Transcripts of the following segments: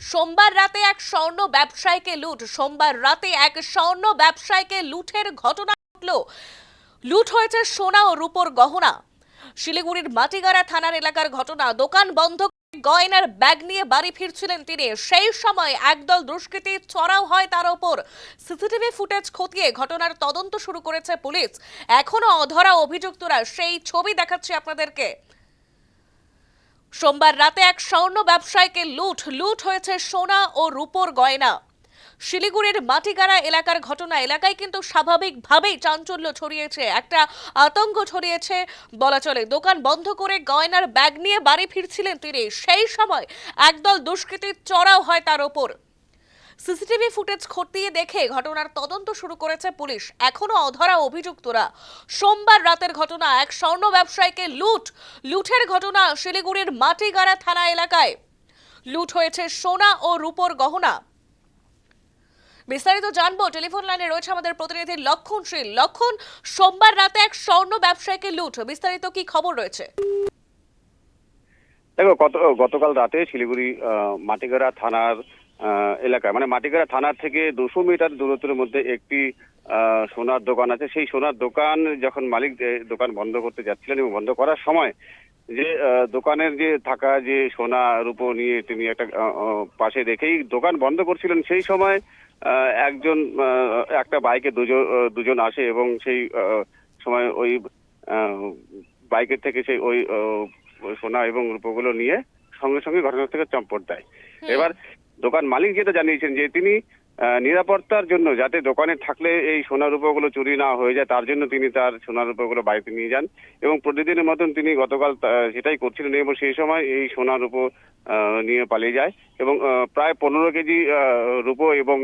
সোমবার রাতে এক স্বর্ণ ব্যবসায়ীকে লুট, সোমবার রাতে এক স্বর্ণ ব্যবসায়ীকে লুটের ঘটনা ঘটল। লুট হয়েছে সোনা ও রূপোর গহনা। শিলিগুড়ির মাটিগাড়া থানার এলাকার ঘটনা। দোকান বন্ধ গয়নার ব্যাগ নিয়ে বাড়ি ফিরছিলেন তিনি। সেই সময় একদল দুষ্কৃতী চড়াও হয় তার ওপর। সিসিটিভি ফুটেজ খতিয়ে ঘটনার তদন্ত শুরু করেছে পুলিশ। এখনও অধরা অভিযুক্তরা সেই ছবি দেখাচ্ছি আপনাদেরকে। সোমবার রাতে এক স্বর্ণ ব্যবসায়ীকে লুট লুট হয়েছে সোনা ও রূপোর গয়না। শিলিগুড়ির মাটিগাড়া এলাকার ঘটনা এলাকায় কিন্তু স্বাভাবিকভাবেই চাঞ্চল্য ছড়িয়েছে, একটা আতঙ্ক ছড়িয়েছে। বলা চলে, দোকান বন্ধ করে গয়নার ব্যাগ নিয়ে বাড়ি ফিরছিলেন তিনি। সেই সময় একদল দুষ্কৃতীর চড়াও হয় তার ওপর। সিসিটিভি ফুটেজ খতিয়ে দেখে ঘটনার তদন্ত শুরু করেছে পুলিশ। এখনও অধরা অভিযুক্তরা। সোমবার রাতের ঘটনা, এক স্বর্ণ ব্যবসায়ীকে লুট। লুটের ঘটনা শিলিগুড়ির মাটিগাড়া থানা এলাকায়। লুট হয়েছে সোনা ও রূপোর গহনা। বিস্তারিত জানব, টেলিফোন লাইনে রয়েছে আমাদের প্রতিনিধি লক্ষণ শীল। লক্ষণ, সোমবার রাতে এক স্বর্ণ ব্যবসায়ীকে লুট। বিস্তারিত কি খবর রয়েছে? দেখো, গত গতকাল রাতে শিলিগুড়ি মাটিগাড়া থানার এলাকায়। মানে মাটিগাড়া থানার থেকে দুশো মিটার দূরত্বের মধ্যে একটি সোনার দোকান আছে। সেই সোনার দোকান যখন মালিক দোকান বন্ধ করতে যাচ্ছিলেন এবং বন্ধ করার সময় যে দোকানের যে থাকা যে সোনা রূপো নিয়ে তিনি একটা পাশে রেখেই দোকান বন্ধ করছিলেন। সেই সময় একজন একটা বাইকে দুজন দুজন আসে এবং সেই সময় ওই বাইকের থেকে সেই ওই ওই সোনা এবং রূপগুলো নিয়ে সঙ্গে সঙ্গে ঘটনা থেকে চম্পট দেয়। এবার দোকান মালিক যেটা জানিয়েছেন যে তিনি নিরাপত্তার জন্য যাতে দোকানে থাকলে এই সোনা রূপগুলো চুরি না হয়ে যায়, তার জন্য তিনি তার সোনা রূপগুলো বাড়িতে নিয়ে যান এবং প্রতিদিনের মতন তিনি গতকাল সেটাই করছিলেন এবং সেই সময় এই সোনা রূপো নিয়ে পালিয়ে যায় এবং প্রায় পনেরো কেজি রূপো এবং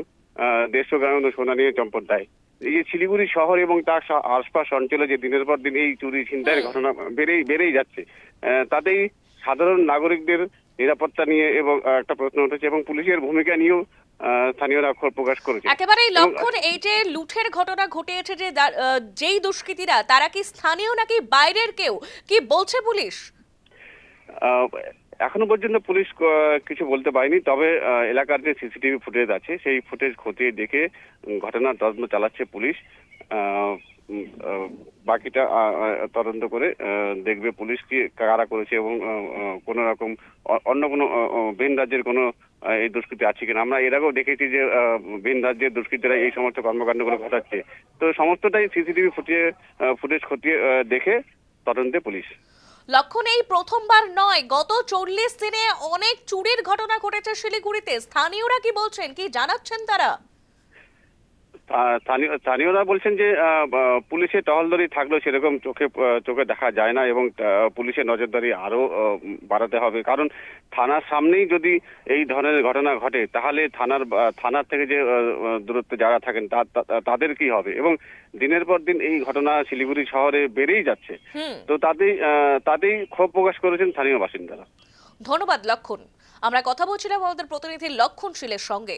দেড়শো গ্রামের মতো সোনা নিয়ে চম্পট দেয়। এই যে শিলিগুড়ি শহর এবং তার আশপাশ অঞ্চলে যে দিনের পর দিন এই চুরি, ছিনতাইয়ের ঘটনা বেড়েই বেড়েই যাচ্ছে তাতেই সাধারণ নাগরিকদের নিরাপত্তা নিয়ে এবং একটা প্রশ্ন উঠেছে এবং পুলিশের ভূমিকা নিয়েও স্থানীয়রা ক্ষোভ প্রকাশ করেছে। একেবারেই লক্ষণ এই যে লুঠের ঘটনা ঘটিয়েছে যে যেই দুষ্কৃতীরা তারা কি স্থানীয় নাকি বাইরের কেউ? কি বলছে পুলিশ? এখনও পর্যন্ত পুলিশ কিছু বলতে পারেনি তবে এলাকার যে সিসিটিভি ফুটেজ আছে সেই ফুটেজ খতিয়ে দেখে ঘটনার তদন্ত চালাচ্ছে পুলিশ। আহ, বাকিটা তদন্ত করে দেখবে পুলিশ কি কারা করেছে এবং কোন রকম অন্য কোনো ভিন রাজ্যের কোনো এই দুষ্কৃতি আছে কিনা। আমরা এর আগেও দেখেছি যে ভিন রাজ্যের দুষ্কৃতীরা এই সমস্ত কর্মকাণ্ডগুলো ঘটাচ্ছে। তো সমস্তটাই সিসিটিভি ফুটিয়ে ফুটেজ খতিয়ে দেখে তদন্তে পুলিশ। লক্ষণ এই প্রথমবার নয়। গত চল্লিশ দিনে অনেক চুরির ঘটনা ঘটেছে শিলিগুড়িতে। স্থানীয়রা কি বলছেন? কি জানাচ্ছেন তারা? স্থানীয়রা বলছেন যে পুলিশের টহলদারি থাকলেও সেরকম চোখে চোখে দেখা যায় না এবং পুলিশের নজরদারি আরও বাড়াতে হবে। কারণ থানার সামনেই যদি এই ধরনের ঘটনা ঘটে তাহলে থানার থানার থেকে যে দূরত্বে যারা থাকেন তাদের কি হবে? এবং দিনের পর দিন এই ঘটনা শিলিগুড়ি শহরে বেড়েই যাচ্ছে। তো তাতেই আহ, তাতেই ক্ষোভ প্রকাশ করেছেন স্থানীয় বাসিন্দারা। ধন্যবাদ, লক্ষণ। আমরা কথা বলছিলাম আমাদের প্রতিনিধি লক্ষণ শীলের সঙ্গে।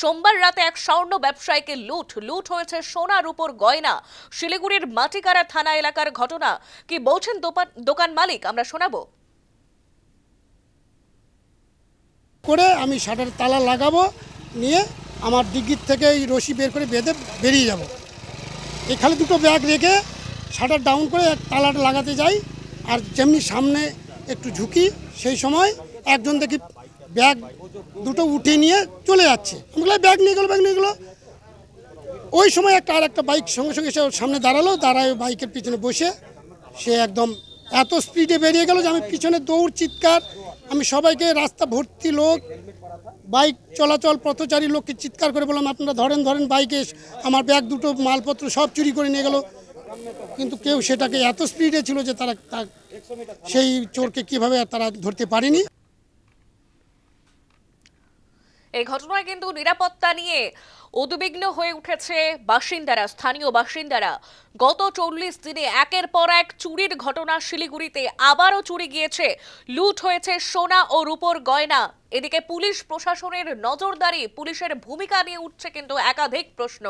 সোমবার রাতে এক স্বর্ণ ব্যবসায়ীকে লুট। লুট হয়েছে সোনার উপর গয়না। শিলিগুড়ির মাটিকারা থানা এলাকার ঘটনা। কি বলছেন দোকান মালিক? আমরা শোনাবো। করে আমি শাটার তালা লাগাবো, নিয়ে আমার ডিগ্গির থেকে এই রশি বের করে বেঁধে বেরিয়ে যাব। এখানে দুটো ব্যাগ রেখে শাটার ডাউন করে তালাটা লাগাতে যাই, আর যেমনি সামনে একটু ঝুঁকি সেই সময় একজন দেখি ব্যাগ দুটো উঠে নিয়ে চলে যাচ্ছে। আমি বললাম, ব্যাগ নিয়ে গেলো ব্যাগ নিয়ে গেলো। ওই সময় একটা আর একটা বাইক সঙ্গে সঙ্গে সে সামনে দাঁড়াল দাঁড়ায় বাইকের পিছনে বসে। সে একদম এত স্পিডে বেরিয়ে গেল যে আমি পিছনে দৌড় চিৎকার আমি সবাইকে রাস্তা ভর্তি লোক বাইক চলাচল পথচারী লোককে চিৎকার করে বললাম আপনারা ধরেন ধরেন বাইকে আমার ব্যাগ দুটো মালপত্র সব চুরি করে নিয়ে গেল। কিন্তু কেউ সেটাকে এত স্পিডে ছিল যে তারা সেই চোরকে কীভাবে তারা ধরতে পারেনি। এই ঘটনায় কিন্তু নিরাপত্তা নিয়ে উদ্বিগ্ন হয়ে উঠেছে বাসিন্দারা, স্থানীয় বাসিন্দারা। গত চল্লিশ দিনে একের পর এক চুরির ঘটনা শিলিগুড়িতে আবারও চুরি গিয়েছে। লুট হয়েছে সোনা ও রূপোর গয়না। এদিকে পুলিশ প্রশাসনের নজরদারি পুলিশের ভূমিকা নিয়ে উঠছে কিন্তু একাধিক প্রশ্ন।